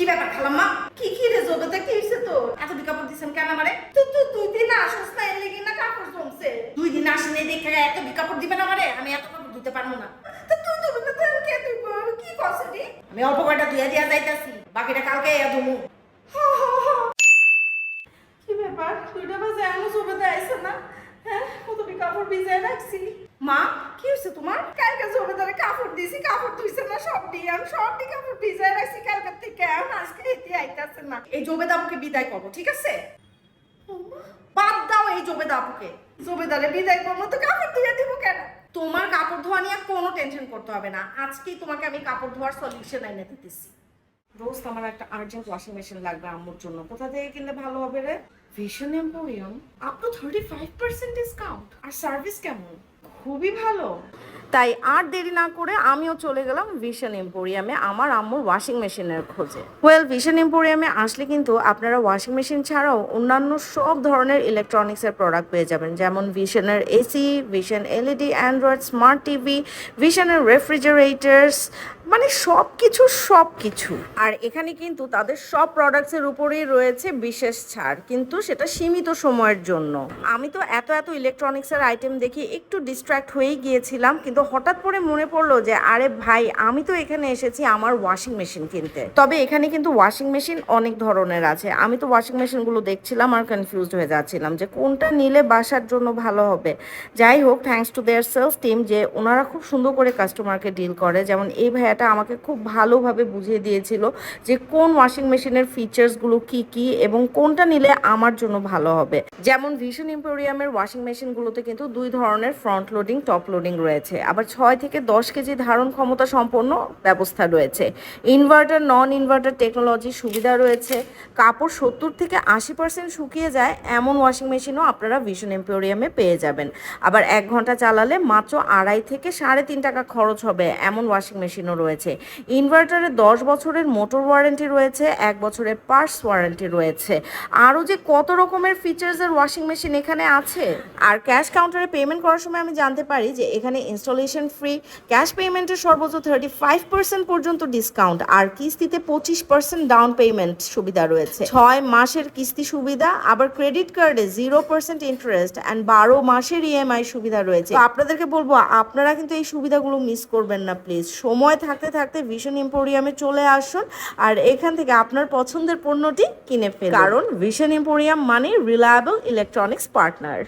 কি ব্যাপার খালাম্মা? কি কি রে জোবেতে কি হইছে তো এত বি কাপড় দিছেন কেন আমারে? তুই তুই দুই দিন আসছ না লেগে না কাপড় জমছে। দুই দিন আসেনি দেখে এত বি কাপড় দিবেন আমারে আমি এত কাপড় ধুতে পারব না। তো তুই তো কে তুই কি করছিস আমি অল্প কয়টা ধুইয়া দিয়া যাইতাছি বাকিটা কালকে ইয়া ধুমু। কি ব্যাপার? দুইটা বাজে এমন জোবেতে আইছে না? হ্যাঁ কত কাপড় ভিজায় রাখছি। মা কি হয়েছে তোমার? কালকে জমিদারে কাপড় দিয়েছি কাপড় আমি সব কাপড় ভিজায় রাখছি কালকে থেকে এখন আজকে এতে আইতাছে না। এই জমিদারকে বিদায় করব, ঠিক আছে? বাদ দাও এই জমিদারকে জমিদারে বিদায় করব তো কাপড় ধুয়ে দিব কেন? তোমার কাপড় ধোয়া নিয়ে কোনো টেনশন করতে হবে না। আজকেই তোমাকে আমি কাপড় ধোয়ার সলিউশন এনে দিতেছি। দোস্ত, আমার একটা আর্জেন্ট ওয়াশিং মেশিন লাগবে আম্মুর জন্য। কোথা থেকে কিনলে ভালো হবে রে? Vision Emporium up to thirty five percent discount R service কেমন? খুবই ভালো। তাই আর দেরি না করে আমিও চলে গেলাম ভিশন এম্পোরিয়ামে আমার আম্মুর ওয়াশিং মেশিনের খোঁজে। ওয়েল ভিশন এম্পোরিয়ামে আসলে কিন্তু আপনারা ওয়াশিং মেশিন ছাড়াও অন্যান্য সব ধরনের ইলেকট্রনিক্সের প্রোডাক্ট পেয়ে যাবেন। যেমন ভিশনের AC Vision LED Android smart TV ভিশনের refrigerators মানে সব কিছু সব কিছু আর এখানে কিন্তু তাদের সব প্রোডাক্টসের উপরেই রয়েছে বিশেষ ছাড়, কিন্তু সেটা সীমিত সময়ের জন্য। আমি তো এত এত ইলেকট্রনিক্সের আইটেম দেখি একটু ডিস্ট্র্যাক্ট হয়েই গিয়েছিলাম, কিন্তু হঠাৎ করে মনে পড়ল যে, আরে ভাই, আমি তো এখানে এসেছি আমার ওয়াশিং মেশিন কিনতে। তবে এখানে কিন্তু ওয়াশিং মেশিন অনেক ধরনের আছে। আমি তো ওয়াশিং মেশিনগুলো দেখছিলাম আর কনফিউজড হয়ে যাচ্ছিলাম যে, কোনটা নিলে বাসার জন্য ভালো হবে। যাই হোক thanks to their sales team যে ওনারা খুব সুন্দর করে কাস্টমারকে ডিল করে। যেমন, এই ভাইয়াটা আমাকে খুব ভালোভাবে বুঝিয়ে দিয়েছিল যে কোন ওয়াশিং মেশিনের ফিচার্সগুলো কি কি এবং কোনটা নিলে আমার জন্য ভালো হবে। যেমন ভিশন ইম্পোরিয়ামের ওয়াশিং মেশিনগুলোতে কিন্তু দুই ধরনের ফ্রন্ট লোডিং টপ লোডিং রয়েছে। আবার ছয় থেকে দশ কেজি ধারণ ক্ষমতা সম্পন্ন ব্যবস্থা রয়েছে। ইনভার্টার নন ইনভার্টার টেকনোলজি সুবিধা রয়েছে। কাপড় সত্তর থেকে আশি পার্সেন্ট শুকিয়ে যায়, এমন ওয়াশিং মেশিনও আপনারা ভিশন এম্পোরিয়ামে পেয়ে যাবেন। আবার এক ঘণ্টা চালালে মাত্র আড়াই থেকে সাড়ে তিন টাকা খরচ হবে, এমন ওয়াশিং মেশিনও রয়েছে। ইনভার্টারে দশ বছরের মোটর ওয়ারেন্টি রয়েছে, এক বছরের পার্টস ওয়ারেন্টি রয়েছে। আরও যে কত রকমের ফিচার্সের ওয়াশিং মেশিন এখানে আছে? আর ক্যাশ কাউন্টারে পেমেন্ট করার সময় আমি জানতে পারি যে এখানে ইনস্টলেশন ফ্রি, ক্যাশ পেমেন্টের সর্বোচ্চ থার্টি ফাইভ পার্সেন্ট পর্যন্ত ডিসকাউন্ট আর কিস্তিতে পঁচিশ পার্সেন্ট ডাউন পেমেন্ট সুবিধা রয়েছে। ছয় মাসের কিস্তি সুবিধা, আবার ক্রেডিট কার্ডে জিরো পার্সেন্ট ইন্টারেস্ট অ্যান্ড বারো মাসের ইএমআই সুবিধা রয়েছে। আপনাদেরকে বলব, আপনারা কিন্তু এই সুবিধাগুলো মিস করবেন না প্লিজ সময় থাকতে থাকতে ভিশন এম্পোরিয়ামে চলে আসুন আর এখান থেকে আপনার পছন্দের পণ্যটি কিনে ফেলুন। কারণ ভিশন এম্পোরিয়াম মানে রিলায়েবল ইলেকট্রনিক্স পার্টনার